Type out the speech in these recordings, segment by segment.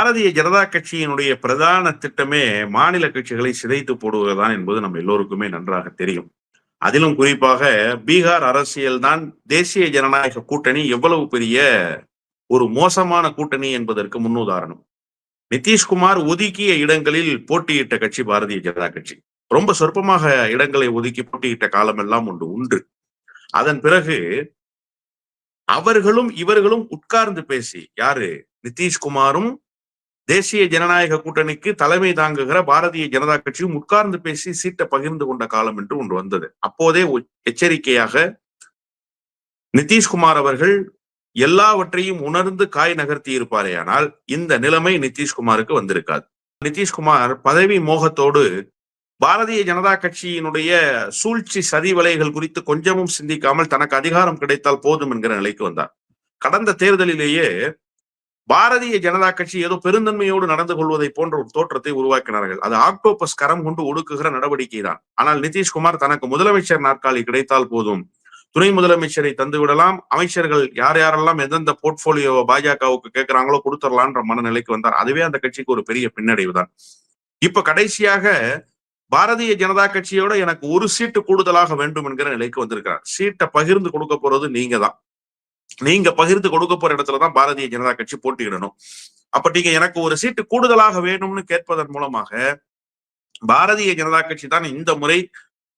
பாரதிய ஜனதா கட்சியினுடைய பிரதான திட்டமே மாநில கட்சிகளை சிதைத்து போடுவதுதான் என்பது நம்ம எல்லோருக்குமே நன்றாக தெரியும். அதிலும் குறிப்பாக பீகார் அரசியல் தான் தேசிய ஜனநாயக கூட்டணி எவ்வளவு பெரிய ஒரு மோசமான கூட்டணி என்பதற்கு முன்னுதாரணம். நிதிஷ்குமார் ஒதுக்கிய இடங்களில் போட்டியிட்ட கட்சி பாரதிய ஜனதா கட்சி. ரொம்ப சொற்பமாக இடங்களை ஒதுக்கி போட்டியிட்ட காலம் எல்லாம் உண்டு உண்டு. அதன் பிறகு அவர்களும் இவர்களும் உட்கார்ந்து பேசி யாரு? நிதிஷ்குமாரும் தேசிய ஜனநாயக கூட்டணிக்கு தலைமை தாங்குகிற பாரதிய ஜனதா கட்சியும் உட்கார்ந்து பேசி சீட்டை பகிர்ந்து கொண்ட காலம் என்று ஒன்று வந்தது. அப்போதே எச்சரிக்கையாக நிதிஷ்குமார் அவர்கள் எல்லாவற்றையும் உணர்ந்து காய் நகர்த்தி இருப்பாரே ஆனால் இந்த நிலைமை நிதிஷ்குமாருக்கு வந்திருக்காது. நிதிஷ்குமார் பதவி மோகத்தோடு பாரதிய ஜனதா கட்சியினுடைய சூழ்ச்சி சதிவலைகள் குறித்து கொஞ்சமும் சிந்திக்காமல் தனக்கு அதிகாரம் கிடைத்தால் போதும் என்கிற நிலைக்கு வந்தார். கடந்த தேர்தலிலேயே பாரதிய ஜனதா கட்சி ஏதோ பெருந்தன்மையோடு நடந்து கொள்வதை போன்ற ஒரு தோற்றத்தை உருவாக்கினார்கள். அது ஆக்டோபஸ் கரம் கொண்டு ஒடுக்குகிற நடவடிக்கை தான் ஆனால் நிதிஷ்குமார் தனக்கு முதலமைச்சர் நாற்காலி கிடைத்தால் போதும். துணை முதலமைச்சரை தந்து விடலாம். அமைச்சர்கள் யார் யாரெல்லாம் எந்தெந்த போர்ட்போலியோவை பாஜகவுக்கு கேட்கிறாங்களோ கொடுத்துடலான்ற மனநிலைக்கு வந்தார். அதுவே அந்த கட்சிக்கு ஒரு பெரிய பின்னடைவு தான் இப்ப கடைசியாக பாரதிய ஜனதா கட்சியோட எனக்கு ஒரு சீட்டு கூடுதலாக வேண்டும் என்கிற நிலைக்கு வந்திருக்கிறார். சீட்டை பகிர்ந்து கொடுக்க போறது நீங்க தான் நீங்க பகிர்ந்து கொடுக்க போற இடத்துலதான் பாரதிய ஜனதா கட்சி போட்டியிடணும். அப்ப நீங்க எனக்கு ஒரு சீட்டு கூடுதலாக வேணும்னு கேட்பதன் மூலமாக பாரதிய ஜனதா கட்சி தான் இந்த முறை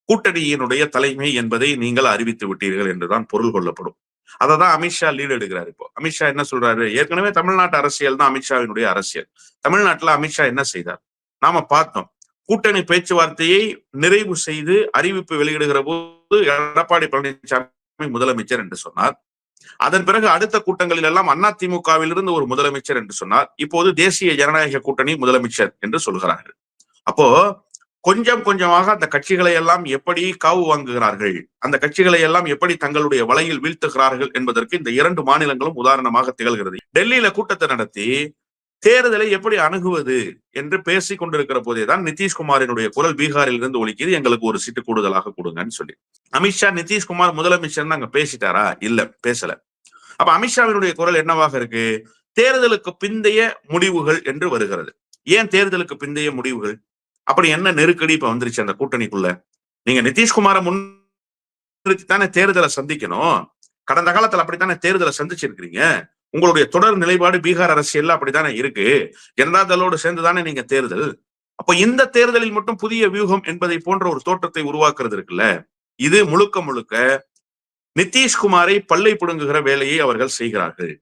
கூட்டணியினுடைய தலைமை என்பதை நீங்கள் அறிவித்து விட்டீர்கள் என்றுதான் பொருள் கொள்ளப்படும். அததான் அமித்ஷா லீடு எடுக்கிறார் இப்போ. அமித்ஷா என்ன சொல்றாரு? ஏற்கனவே தமிழ்நாட்டு அரசியல் தான் அமித்ஷாவினுடைய அரசியல். தமிழ்நாட்டுல அமித்ஷா என்ன செய்தார்? நாம பார்த்தோம். கூட்டணி பேச்சுவார்த்தையை நிறைவு செய்து அறிவிப்பு வெளியிடுகிற போது எடப்பாடி பழனிசாமி முதலமைச்சர் என்று சொன்னார். அதன் பிறகு அடுத்த கூட்டங்களில் எல்லாம் அதிமுகவிலிருந்து ஒரு முதலமைச்சர் என்று சொன்னார். இப்போது தேசிய ஜனநாயக கூட்டணி முதலமைச்சர் என்று சொல்கிறார்கள். அப்போ கொஞ்சம் கொஞ்சமாக அந்த கட்சிகளை எல்லாம் எப்படி காவு வாங்குகிறார்கள்? அந்த கட்சிகளை எல்லாம் எப்படி தங்களுடைய வலையில் வீழ்த்துகிறார்கள் என்பதற்கு இந்த இரண்டு மாநிலங்களும் உதாரணமாக திகழ்கிறது. டெல்லியில கூட்டத்தை நடத்தி தேர்தலை எப்படி அணுகுவது என்று பேசிக் கொண்டிருக்கிற போதேதான் நிதிஷ்குமாரினுடைய குரல் பீகாரில் இருந்து ஒழிக்கிறது எங்களுக்கு ஒரு சீட்டு கூடுதலாக கொடுங்கன்னு சொல்லி. அமித்ஷா நிதிஷ்குமார் முதலமைச்சர் அங்க பேசிட்டாரா? இல்ல பேசல. அப்ப அமித்ஷாவினுடைய குரல் என்னவாக இருக்கு? தேர்தலுக்கு பிந்தைய முடிவுகள் என்று வருகிறது. ஏன் தேர்தலுக்கு பிந்தைய முடிவுகள்? அப்படி என்ன நெருக்கடி இப்ப வந்துருச்சு அந்த கூட்டணிக்குள்ள? நீங்க நிதிஷ்குமாரை முன் தானே தேர்தலை சந்திக்கணும். கடந்த காலத்துல அப்படித்தானே தேர்தலை சந்திச்சிருக்கிறீங்க? உங்களுடைய தொடர் நிலைப்பாடு பீகார் அரசியல் அப்படித்தானே இருக்கு? ஜனதாதளோடு சேர்ந்துதானே நீங்க தேர்தல்? அப்ப இந்த தேர்தலில் மட்டும் புதிய வியூகம் என்பதை போன்ற ஒரு தோற்றத்தை உருவாக்குறது இருக்குல்ல? இது முழுக்க முழுக்க நிதிஷ்குமாரை பல்லை புடுங்குகிற வேலையை அவர்கள் செய்கிறார்கள்.